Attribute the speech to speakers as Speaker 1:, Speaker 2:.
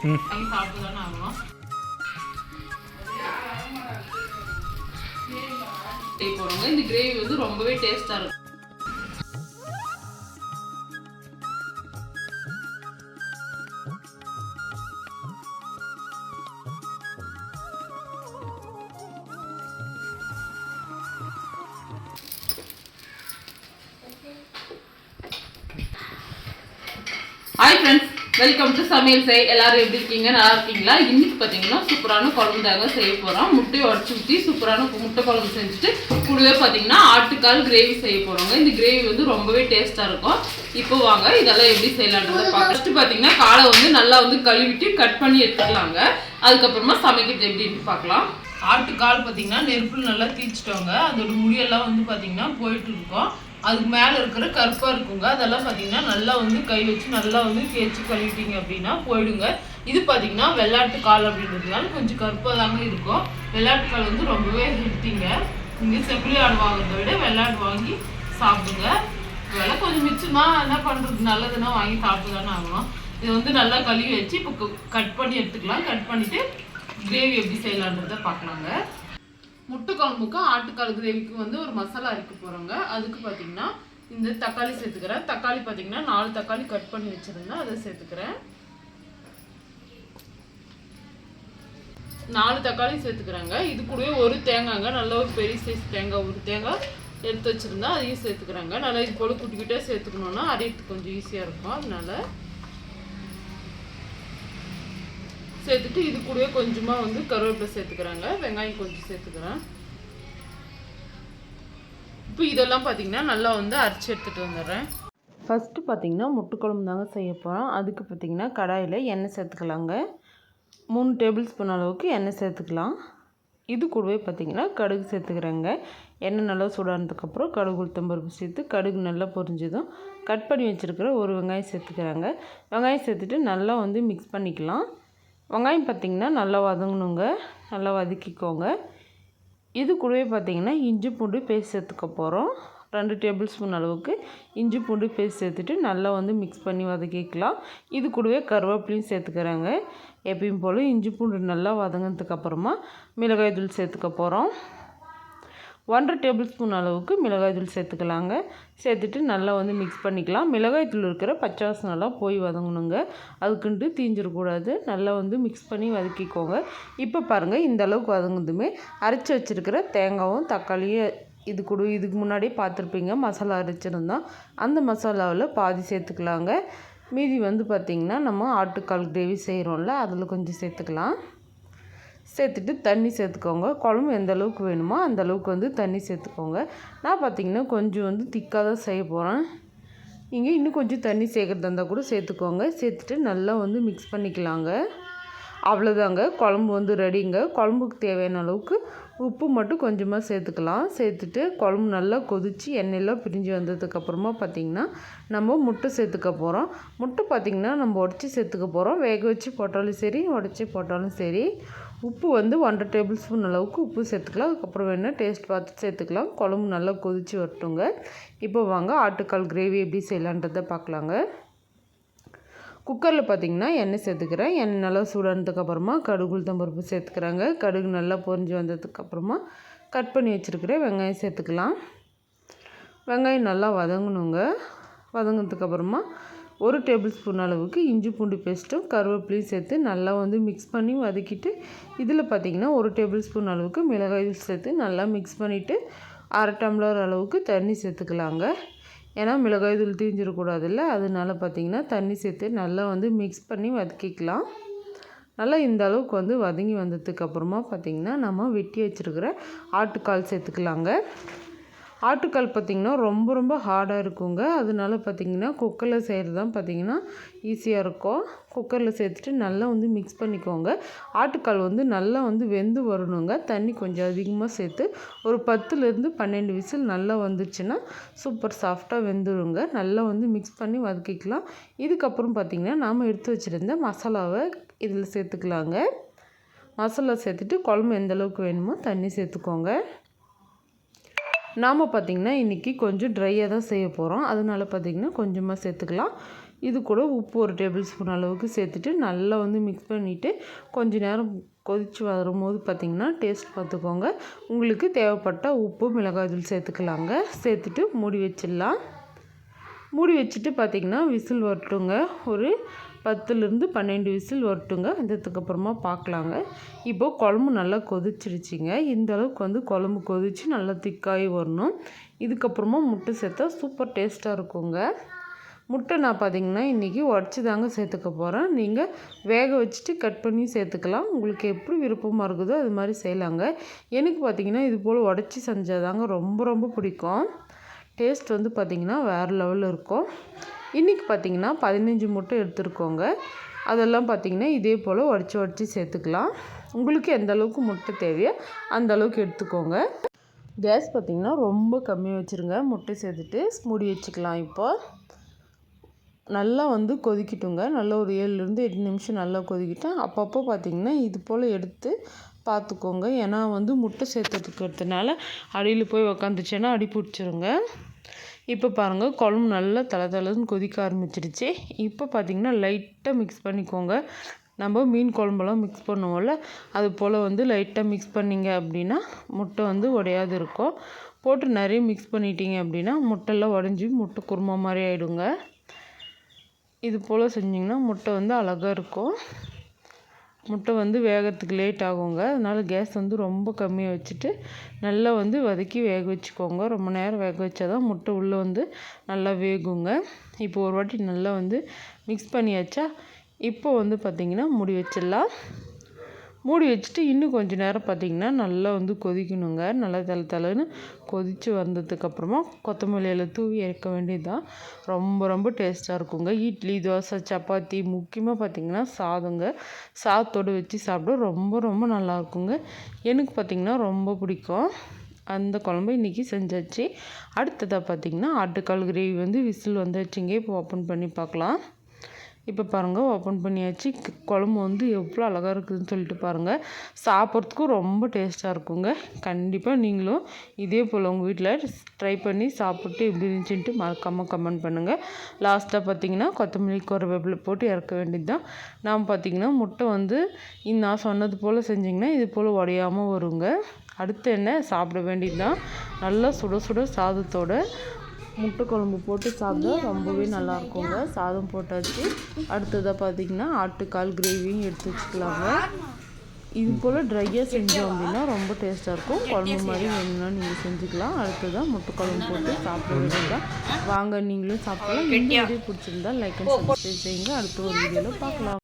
Speaker 1: வாங்கி தானே ஆகணும் இந்த கிரேவி வந்து ரொம்பவே இருக்கும் ஹாய் ஃப்ரெண்ட்ஸ் வெல்கம் டு சமையல் செய் எல்லாரும் எப்படி இருக்கீங்க நல்லா இருக்கீங்களா இன்னைக்கு பார்த்தீங்கன்னா சூப்பரான குழம்பு தாங்க செய்ய போகிறோம் முட்டையை உடச்சு ஊற்றி சூப்பரான முட்டை குழம்பு செஞ்சுட்டு கூடவே பார்த்தீங்கன்னா ஆட்டுக்கால் கிரேவி செய்ய போறோங்க இந்த கிரேவி வந்து ரொம்பவே டேஸ்ட்டாக இருக்கும் இப்போ வாங்க இதெல்லாம் எப்படி செய்யலான்றத பார்க்க பார்த்தீங்கன்னா காலை வந்து நல்லா வந்து கழுவிட்டு கட் பண்ணி எடுத்துக்கலாங்க அதுக்கப்புறமா சமைக்கிறது எப்படின்னு பார்க்கலாம் ஆட்டுக்கால் பார்த்தீங்கன்னா நெருப்பு நல்லா தீச்சிட்டோங்க அதோட முடியெல்லாம் வந்து பார்த்தீங்கன்னா போயிட்டு இருக்கோம் அதுக்கு மேலே இருக்கிற கருப்பாக இருக்குங்க அதெல்லாம் பார்த்தீங்கன்னா நல்லா வந்து கை வச்சு நல்லா வந்து தேய்ச்சி கழுவிட்டீங்க அப்படின்னா போயிடுங்க இது பார்த்தீங்கன்னா வெள்ளாட்டு கால் அப்படின்றதுனால கொஞ்சம் கருப்பாக தாங்க இருக்கும் வெள்ளாட்டு கால் வந்து ரொம்பவே ஹெல்த்திங்க இங்கே செப்பிலி ஆடு வாங்குறத விட வெள்ளாட்டு வாங்கி சாப்பிடுங்க விலை கொஞ்சம் மிச்சமாக என்ன பண்ணுறது நல்லதுன்னா வாங்கி சாப்பிட்டு தானே ஆகணும் இது வந்து நல்லா கழுவி வச்சு இப்போ கட் பண்ணி எடுத்துக்கலாம் கட் பண்ணிவிட்டு கிரேவி எப்படி செய்யலான்றதை பார்க்கலாங்க முட்டைக்குழம்புக்கும் ஆட்டுக்கால் கிரேவிக்கும் வந்து ஒரு மசாலா அரைக்க போகிறோங்க அதுக்கு பார்த்தீங்கன்னா இந்த தக்காளி சேர்த்துக்கிறேன் தக்காளி பார்த்தீங்கன்னா நாலு தக்காளி கட் பண்ணி வச்சுருந்தேன் அதை சேர்த்துக்கிறேன் நாலு தக்காளி சேர்த்துக்கிறேங்க இது கூடவே ஒரு தேங்காய்ங்க நல்ல ஒரு பெரிய சைஸ் தேங்காய் ஒரு தேங்காய் எடுத்து வச்சுருந்தா அதையும் சேர்த்துக்கிறாங்க நல்லா இது போல் குட்டிக்கிட்டே சேர்த்துக்கணுன்னா அரையத்துக்கு கொஞ்சம் ஈஸியாக இருக்கும் அதனால சேர்த்துட்டு இது கூடவே கொஞ்சமாக வந்து கருவேப்பிலை சேர்த்துக்கிறாங்க வெங்காயம் கொஞ்சம் சேர்த்துக்கிறேன் இப்போ இதெல்லாம் பார்த்திங்கன்னா நல்லா வந்து அரைச்சி எடுத்துகிட்டு வந்துடுறேன் ஃபஸ்ட்டு பார்த்திங்கன்னா முட்டுக்குழம்பு தாங்க செய்ய போகிறோம் அதுக்கு பார்த்திங்கன்னா கடாயில் எண்ணெய் சேர்த்துக்கலாங்க மூணு டேபிள் ஸ்பூன் அளவுக்கு எண்ணெய் சேர்த்துக்கலாம் இது கூடவே பார்த்திங்கன்னா கடுகு சேர்த்துக்கிறேங்க எண்ணெய் நல்லா சூடானதுக்கப்புறம் கடுகு உளுத்தம்பருப்பு சேர்த்து கடுகு நல்லா பொறிஞ்சதும் கட் பண்ணி வச்சுருக்கிற ஒரு வெங்காயம் சேர்த்துக்கிறாங்க வெங்காயம் சேர்த்துட்டு நல்லா வந்து மிக்ஸ் பண்ணிக்கலாம் வெங்காயம் பார்த்திங்கன்னா நல்லா வதங்கணுங்க நல்லா வதக்கிக்கோங்க இது கூடவே பார்த்திங்கன்னா இஞ்சி பூண்டு பேஸ்ட் சேர்த்துக்க போகிறோம் ரெண்டு டேபிள் ஸ்பூன் அளவுக்கு இஞ்சி பூண்டு பேஸ்ட் சேர்த்துட்டு நல்லா வந்து மிக்ஸ் பண்ணி வதக்கிக்கலாம் இது கூடவே கருவேப்பிலையும் சேர்த்துக்கிறாங்க எப்பயும் போல் இஞ்சி பூண்டு நல்லா வதங்கினதுக்கப்புறமா மிளகாய் தூள் சேர்த்துக்க போகிறோம் ஒன்றரை டேபிள் ஸ்பூன் அளவுக்கு மிளகாய் தூள் சேர்த்துக்கலாங்க சேர்த்துட்டு நல்லா வந்து மிக்ஸ் பண்ணிக்கலாம் மிளகாய் தூள் இருக்கிற பச்சை நல்லா போய் வதங்கணுங்க அதுக்குன்ட்டு தீஞ்சிடக்கூடாது நல்லா வந்து மிக்ஸ் பண்ணி வதக்கிக்கோங்க இப்போ பாருங்கள் இந்த அளவுக்கு வதங்குதுமே அரைச்சி வச்சுருக்கிற தேங்காயும் தக்காளியும் இது கொடு இதுக்கு முன்னாடியே பார்த்துருப்பீங்க மசாலா அரைச்சிருந்தோம் அந்த மசாலாவில் பாதி சேர்த்துக்கலாங்க மீதி வந்து பார்த்திங்கன்னா நம்ம ஆட்டுக்கால் கிரேவி செய்கிறோம்ல அதில் கொஞ்சம் சேர்த்துக்கலாம் சேர்த்துட்டு தண்ணி சேர்த்துக்கோங்க குழம்பு எந்த அளவுக்கு வேணுமோ அந்த அளவுக்கு வந்து தண்ணி சேர்த்துக்கோங்க நான் பார்த்திங்கன்னா கொஞ்சம் வந்து திக்காக தான் செய்ய போகிறேன் இங்கே இன்னும் கொஞ்சம் தண்ணி சேர்க்குறதா இருந்தால் கூட சேர்த்துக்கோங்க சேர்த்துட்டு நல்லா வந்து மிக்ஸ் பண்ணிக்கலாங்க அவ்வளோதாங்க குழம்பு வந்து ரெடிங்க குழம்புக்கு தேவையான அளவுக்கு உப்பு மட்டும் கொஞ்சமாக சேர்த்துக்கலாம் சேர்த்துட்டு குழம்பு நல்லா கொதித்து எண்ணெயெல்லாம் பிரிஞ்சு வந்ததுக்கப்புறமா பார்த்திங்கன்னா நம்ம முட்டை சேர்த்துக்க போகிறோம் முட்டை பார்த்திங்கன்னா நம்ம உடச்சி சேர்த்துக்க போகிறோம் வேக வச்சு போட்டாலும் சரி உடச்சி போட்டாலும் சரி உப்பு வந்து ஒன்றரை டேபிள் ஸ்பூன் அளவுக்கு உப்பு சேர்த்துக்கலாம் அதுக்கப்புறம் வேணும் டேஸ்ட் பார்த்து சேர்த்துக்கலாம் குழம்பு நல்லா கொதித்து வரட்டுங்க இப்போ வாங்க ஆட்டுக்கால் கிரேவி எப்படி செய்யலான்றதை பார்க்கலாங்க குக்கரில் பார்த்திங்கன்னா எண்ணெய் சேர்த்துக்கிறேன் எண்ணெய் நல்லா சூடானதுக்கப்புறமா கடுகு உளுத்தம்பருப்பு சேர்த்துக்கிறாங்க கடுகு நல்லா பொறிஞ்சு வந்ததுக்கப்புறமா கட் பண்ணி வச்சுருக்கிறேன் வெங்காயம் சேர்த்துக்கலாம் வெங்காயம் நல்லா வதங்கணுங்க வதங்கினதுக்கப்புறமா ஒரு டேபிள் ஸ்பூன் அளவுக்கு இஞ்சி பூண்டு பேஸ்ட்டும் கருவேப்பிலையும் சேர்த்து நல்லா வந்து மிக்ஸ் பண்ணி வதக்கிட்டு இதில் பார்த்திங்கன்னா ஒரு டேபிள் ஸ்பூன் அளவுக்கு மிளகாய் சேர்த்து நல்லா மிக்ஸ் பண்ணிவிட்டு அரை டம்ளர் அளவுக்கு தண்ணி சேர்த்துக்கலாங்க ஏன்னா மிளகாய் தூள் தீஞ்சிடக்கூடாதுல்ல அதனால பார்த்திங்கன்னா தண்ணி சேர்த்து நல்லா வந்து மிக்ஸ் பண்ணி வதக்கிக்கலாம் நல்லா இந்த அளவுக்கு வந்து வதங்கி வந்ததுக்கப்புறமா பார்த்திங்கன்னா நம்ம வெட்டி வச்சுருக்கிற ஆட்டுக்கால் சேர்த்துக்கலாங்க ஆட்டுக்கால் பார்த்திங்கன்னா ரொம்ப ரொம்ப ஹார்டாக இருக்குங்க அதனால பார்த்திங்கன்னா குக்கரில் செய்கிறது தான் பார்த்திங்கன்னா ஈஸியாக இருக்கும் குக்கரில் சேர்த்துட்டு நல்லா வந்து மிக்ஸ் பண்ணிக்கோங்க ஆட்டுக்கால் வந்து நல்லா வந்து வெந்து வரணுங்க தண்ணி கொஞ்சம் அதிகமாக சேர்த்து ஒரு பத்துலேருந்து பன்னெண்டு விசில் நல்லா வந்துச்சுன்னா சூப்பர் சாஃப்டாக வெந்துருங்க நல்லா வந்து மிக்ஸ் பண்ணி வதக்கிக்கலாம் இதுக்கப்புறம் பார்த்திங்கன்னா நாம் எடுத்து வச்சுருந்த மசாலாவை இதில் சேர்த்துக்கலாங்க மசாலா சேர்த்துட்டு குழம்பு எந்தளவுக்கு வேணுமோ தண்ணி சேர்த்துக்கோங்க நாம் பார்த்திங்கன்னா இன்றைக்கி கொஞ்சம் ட்ரையாக தான் செய்ய போகிறோம் அதனால் பார்த்திங்கன்னா கொஞ்சமாக சேர்த்துக்கலாம் இது கூட உப்பு ஒரு டேபிள் ஸ்பூன் அளவுக்கு சேர்த்துட்டு நல்லா வந்து மிக்ஸ் பண்ணிவிட்டு கொஞ்சம் நேரம் கொதித்து வரும்போது பார்த்திங்கன்னா டேஸ்ட் பார்த்துக்கோங்க உங்களுக்கு தேவைப்பட்ட உப்பு மிளகாய் தூள் சேர்த்துக்கலாங்க சேர்த்துட்டு மூடி வச்சிடலாம் மூடி வச்சுட்டு பார்த்திங்கன்னா விசில் வரட்டுங்க ஒரு பத்துலேருந்து பன்னெண்டு விசில் வரட்டுங்க வெந்ததுக்கப்புறமா பார்க்கலாங்க இப்போது குழம்பு நல்லா கொதிச்சிருச்சிங்க இந்த அளவுக்கு வந்து குழம்பு கொதித்து நல்லா திக்காகி வரணும் இதுக்கப்புறமா முட்டை சேர்த்தா சூப்பர் டேஸ்ட்டாக இருக்குங்க முட்டை நான் பார்த்தீங்கன்னா இன்றைக்கி உடச்சி தாங்க சேர்த்துக்க போகிறேன் நீங்கள் வேக வச்சுட்டு கட் பண்ணி சேர்த்துக்கலாம் உங்களுக்கு எப்படி விருப்பமாக இருக்குதோ அது மாதிரி செய்யலாங்க எனக்கு பார்த்திங்கன்னா இது போல் உடச்சி செஞ்சால் தாங்க ரொம்ப ரொம்ப பிடிக்கும் டேஸ்ட் வந்து பார்த்திங்கன்னா வேறு லெவலில் இருக்கும் இன்றைக்கி பார்த்திங்கன்னா பதினஞ்சு முட்டை எடுத்துருக்கோங்க அதெல்லாம் பார்த்திங்கன்னா இதே போல் உடச்சி உடச்சி சேர்த்துக்கலாம் உங்களுக்கு எந்த அளவுக்கு முட்டை தேவையோ அந்த அளவுக்கு எடுத்துக்கோங்க கேஸ் பார்த்திங்கன்னா ரொம்ப கம்மியாக வச்சுருங்க முட்டை சேர்த்துட்டு மூடி வச்சுக்கலாம் இப்போ நல்லா வந்து கொதிக்கட்டுங்க நல்லா ஒரு ஏழுலேருந்து எட்டு நிமிஷம் நல்லா கொதிக்கிட்டேன் அப்பப்போ பார்த்திங்கன்னா இது போல் எடுத்து பார்த்துக்கோங்க ஏன்னா வந்து முட்டை சேர்த்துட்டுக்கிறதுனால அடியில் போய் உக்காந்துச்சுன்னா அடி பிடிச்சிருங்க இப்போ பாருங்கள் குழம்பு நல்லா தலை தலைன்னு கொதிக்க ஆரம்பிச்சிடுச்சு இப்போ பார்த்திங்கன்னா லைட்டாக மிக்ஸ் பண்ணிக்கோங்க நம்ம மீன் குழம்புலாம் மிக்ஸ் பண்ணுவோம்ல அது போல் வந்து லைட்டாக மிக்ஸ் பண்ணிங்க அப்படின்னா முட்டை வந்து உடையாது இருக்கும் போட்டு நிறைய மிக்ஸ் பண்ணிட்டீங்க அப்படின்னா முட்டைலாம் உடஞ்சி முட்டை குருமா மாதிரி ஆகிடுங்க இது போல் செஞ்சிங்கன்னா முட்டை வந்து அழகாக இருக்கும் முட்டை வந்து வேகிறதுக்கு லேட் ஆகுங்க அதனால் கேஸ் வந்து ரொம்ப கம்மியாக வச்சுட்டு நல்லா வந்து வதக்கி வேக வச்சுக்கோங்க ரொம்ப நேரம் வேக வச்சா தான் முட்டை உள்ளே வந்து நல்லா வேகுங்க இப்போ ஒரு வாட்டி நல்லா வந்து மிக்ஸ் பண்ணியாச்சா இப்போ வந்து பார்த்திங்கன்னா முடி வச்சிடலாம் மூடி வச்சுட்டு இன்னும் கொஞ்ச நேரம் பார்த்திங்கன்னா நல்லா வந்து கொதிக்கணுங்க நல்லா தலை தலைன்னு கொதித்து வந்ததுக்கப்புறமா கொத்தமல்லியில் தூவி இறக்க வேண்டியது தான் ரொம்ப ரொம்ப டேஸ்ட்டாக இருக்குங்க இட்லி தோசை சப்பாத்தி முக்கியமாக பார்த்திங்கன்னா சாதங்க சாதத்தோடு வச்சு சாப்பிட ரொம்ப ரொம்ப நல்லா இருக்குங்க எனக்கு பார்த்திங்கன்னா ரொம்ப பிடிக்கும் அந்த குழம்பு இன்றைக்கி செஞ்சாச்சு அடுத்ததாக பார்த்திங்கன்னா ஆட்டுக்கால் கிரேவி வந்து விசில் வந்துடுச்சுங்க இப்போ ஓப்பன் பண்ணி பார்க்கலாம் இப்போ பாருங்கள் ஓப்பன் பண்ணியாச்சு குழம்பு வந்து எவ்வளோ அழகாக இருக்குதுன்னு சொல்லிட்டு பாருங்கள் சாப்பிட்றதுக்கும் ரொம்ப டேஸ்ட்டாக இருக்குங்க கண்டிப்பாக நீங்களும் இதே போல் உங்கள் வீட்டில் ட்ரை பண்ணி சாப்பிட்டு எப்படி இருந்துச்சுன்ட்டு மறக்காமல் கமெண்ட் பண்ணுங்கள் லாஸ்ட்டாக பார்த்தீங்கன்னா கொத்தமல்லி குறைவேப்பில் போட்டு இறக்க வேண்டியது தான் நாம் பார்த்திங்கன்னா முட்டை வந்து நான் சொன்னது போல் செஞ்சிங்கன்னா இது போல் உடையாமல் வருங்க அடுத்து என்ன சாப்பிட வேண்டியது தான் நல்லா சுட சுட சாதத்தோடு முட்டை குழம்பு போட்டு சாப்பிட்டா ரொம்பவே நல்லா இருக்குங்க சாதம் போட்டாச்சு அடுத்ததாக பார்த்தீங்கன்னா ஆட்டுக்கால் கிரேவியும் எடுத்து வச்சுக்கலாங்க இது போல் ட்ரையாக செஞ்சோம் அப்படின்னா ரொம்ப டேஸ்ட்டாக இருக்கும் குழம்பு மாதிரி வேணும்னா நீங்கள் செஞ்சுக்கலாம் அடுத்ததாக முட்டை குழம்பு போட்டு சாப்பிட வாங்க நீங்களும் சாப்பிடலாம் வீடியோ பிடிச்சிருந்தா லைக் அண்ட் சப்ஸ்கிரைப் செய்யுங்க அடுத்த ஒரு வீடியோவில் பார்க்கலாம்